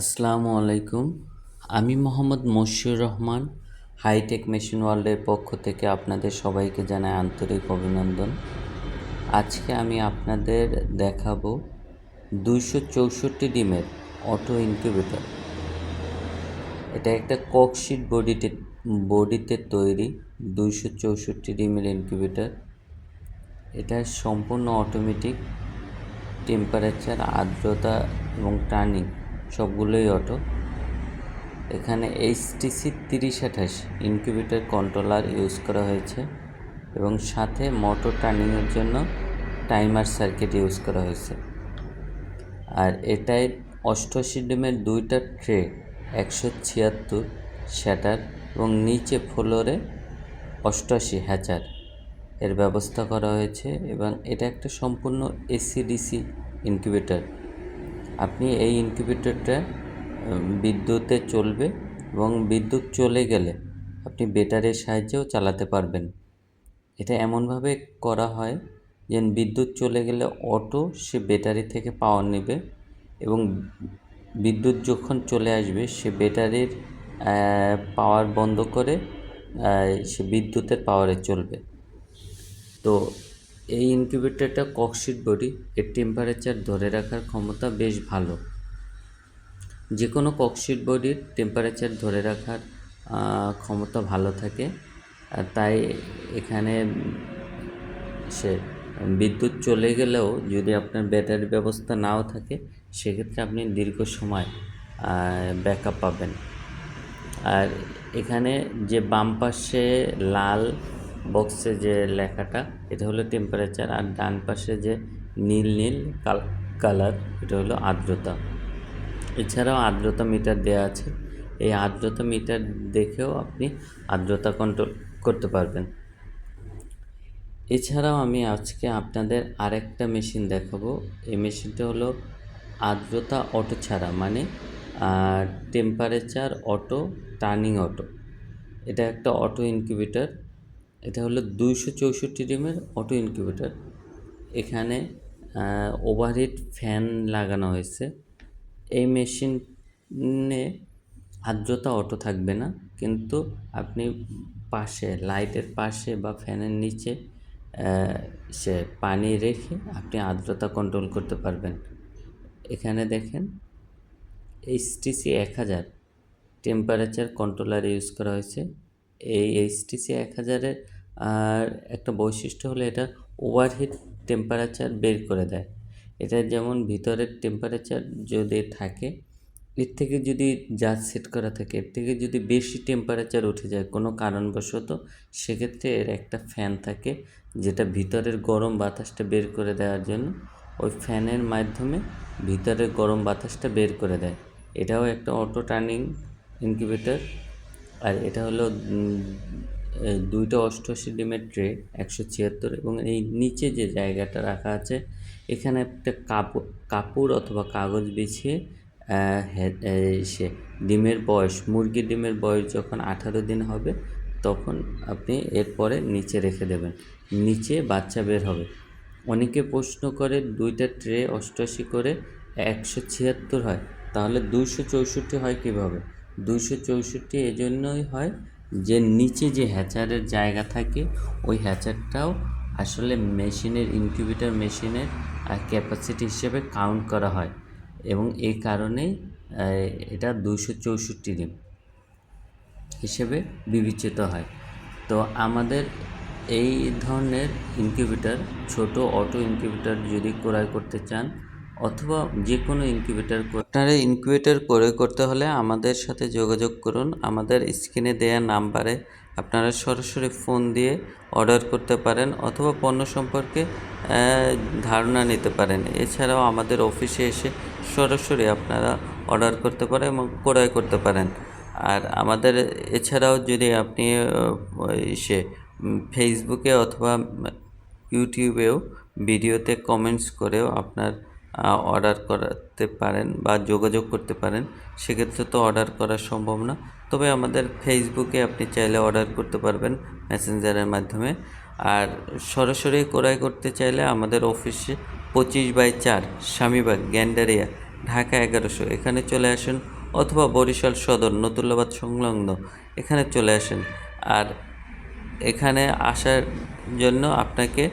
আসসালামু আলাইকুম। আমি মোহাম্মদ মশিউর রহমান, হাইটেক মেশিন ওয়ার্ল্ডের পক্ষ থেকে আপনাদের সবাইকে জানাই আন্তরিক অভিনন্দন। আজকে আমি আপনাদের দেখাবো দুইশো চৌষট্টি ডিমের অটো ইনকিউবেটর। এটা একটা ককশিট বডিতে বডিতে তৈরি দুইশো চৌষট্টি ডিমের ইনকিউবেটর। এটা সম্পূর্ণ অটোমেটিক, টেম্পারেচার, আর্দ্রতা এবং টার্নিং। সবগুলোই অটো এখানে এইচটিসি তিরিশ আঠাশ ইনকিউবেটর কন্ট্রোলার ইউজ করা হয়েছে এবং সাথে মোটর টার্নিংয়ের জন্য টাইমার সার্কিট ইউজ করা হয়েছে। আর এটায় অষ্টআশি ডিমের দুইটা ট্রে একশো ছিয়াত্তর শ্যাটার এবং নিচে ফ্লোরে অষ্টআশি হ্যাচার এর ব্যবস্থা করা হয়েছে এবং এটা একটা সম্পূর্ণ এসিডিসি ইনকিউবেটর আপনি এই ইনকিউবেটরটা বিদ্যুতে চলবে এবং বিদ্যুৎ চলে গেলে আপনি ব্যাটারির সাহায্যেও চালাতে পারবেন। এটা এমনভাবে করা হয় যে বিদ্যুৎ চলে গেলে অটো সে ব্যাটারি থেকে পাওয়ার নেবে এবং বিদ্যুৎ যখন চলে আসবে, সে ব্যাটারির পাওয়ার বন্ধ করে সে বিদ্যুতের পাওয়ারে চলবে। তো এই ইনকিউবেটরটা ককশিট বডি, এর টেম্পারেচার ধরে রাখার ক্ষমতা বেশ ভালো। যে কোনো ককশিট বডির টেম্পারেচার ধরে রাখার ক্ষমতা ভালো থাকে তাই এখানে সে বিদ্যুৎ চলে গেলেও যদি আপনার ব্যাটারি ব্যবস্থা নাও থাকে, সেক্ষেত্রে আপনি দীর্ঘ সময় ব্যাকআপ পাবেন। আর এখানে যে বাম পাশে লাল বক্সে যে লেখাটা, এটা হলো টেম্পারেচার আর ডান পাশে যে নীল নীল কালার এটা হলো আর্দ্রতা। এছাড়াও আর্দ্রতা মিটার দেওয়া আছে। এই আর্দ্রতা মিটার দেখেও আপনি আর্দ্রতা কন্ট্রোল করতে পারবেন। এছাড়াও আমি আজকে আপনাদের আরেকটা মেশিন দেখাবো। এই মেশিনটা হলো আর্দ্রতা অটো ছাড়া মানে টেম্পারেচার অটো টার্নিং অটো এটা একটা অটো ইনকিউবেটার এটা হলো দুইশো চৌষট্টি ডিমের অটো ইনকিউবেটার। এখানে ওভারহিট ফ্যান লাগানো হয়েছে। এই মেশিনে আর্দ্রতা অটো থাকবে না, কিন্তু আপনি পাশে, লাইটের পাশে বা ফ্যানের নিচে সে পানি রেখে আপনি আর্দ্রতা কন্ট্রোল করতে পারবেন। এখানে দেখেন এইচটিসি এক হাজার টেম্পারেচার কন্ট্রোলার ইউজ করা হয়েছে। এই এইচটিসি এক হাজারের, আর একটা বৈশিষ্ট্য হলো এটা ওভারহিট টেম্পারেচার বের করে দেয়। এটা যেমন ভিতরের টেম্পারেচার যদি থাকে, এর থেকে যদি যা সেট করা থাকে, এর থেকে যদি বেশি টেম্পারেচার উঠে যায় কোনো কারণবশত, সেক্ষেত্রে এর একটা ফ্যান থাকে যেটা ভিতরের গরম বাতাসটা বের করে দেওয়ার জন্য, ওই ফ্যানের মাধ্যমে ভিতরের গরম বাতাসটা বের করে দেয়। এটাও একটা অটো টার্নিং ইনকিউবেটর আর এটা হলো দুইটা অষ্টআশি ডিমের ট্রে একশো ছিয়াত্তর এবং এই নিচে যে জায়গাটা রাখা আছে, এখানে একটা কাপড় কাপড় অথবা কাগজ বিছিয়ে সে ডিমের বয়স, মুরগির ডিমের বয়স যখন আঠারো দিন হবে, তখন আপনি এরপরে নিচে রেখে দেবেন। নিচে বাচ্চা বের হবে। অনেকে প্রশ্ন করে, দুইটা ট্রে অষ্টআশি করে একশো ছিয়াত্তর হয়, তাহলে দুইশো চৌষট্টি হয় কীভাবে? দুইশো চৌষট্টি এজন্যই হয় যে নিচে যে হ্যাচারের জায়গা থাকে, ওই হ্যাচারটাও আসলে মেশিনের, ইনকিউবেটার মেশিনের ক্যাপাসিটি হিসেবে কাউন্ট করা হয়। এবং এই কারণেই এটা দুশো চৌষট্টি দিন হিসেবে বিবেচিত হয়। তো আমাদের এই ধরনের ইনকিউবেটার, ছোট অটো ইনকিউবেটার যদি ক্রয় করতে চান অথবা যে কোনো ইনকিউবেটার আপনারা ইনকিউবেটার ক্রয় করতে হলে আমাদের সাথে যোগাযোগ করুন। আমাদের স্ক্রিনে দেওয়া নাম্বারে আপনারা সরাসরি ফোন দিয়ে অর্ডার করতে পারেন অথবা পণ্য সম্পর্কে ধারণা নিতে পারেন। এছাড়াও আমাদের অফিসে এসে সরাসরি আপনারা অর্ডার করতে পারেন এবং ক্রয় করতে পারেন। আর আমাদের এছাড়াও যদি আপনি সে ফেসবুকে অথবা ইউটিউবেও ভিডিওতে কমেন্টস করেও আপনার অর্ডার করাতে পারেন বা যোগাযোগ করতে পারেন, সেক্ষেত্রে তো অর্ডার করা সম্ভব না। তবে আমাদের ফেসবুকে আপনি চাইলে অর্ডার করতে পারবেন মেসেঞ্জারের মাধ্যমে। আর সরাসরি ক্রয় করতে চাইলে আমাদের অফিসে পঁচিশ বাই চার, স্বামীবাগ, গ্যান্ডারিয়া, ঢাকা এগারোশো। এখানে চলে আসেন অথবা বরিশাল সদর, নতুল্লাবাদ সংলগ্ন, এখানে চলে আসেন। আর এখানে আসার জন্য আপনাকে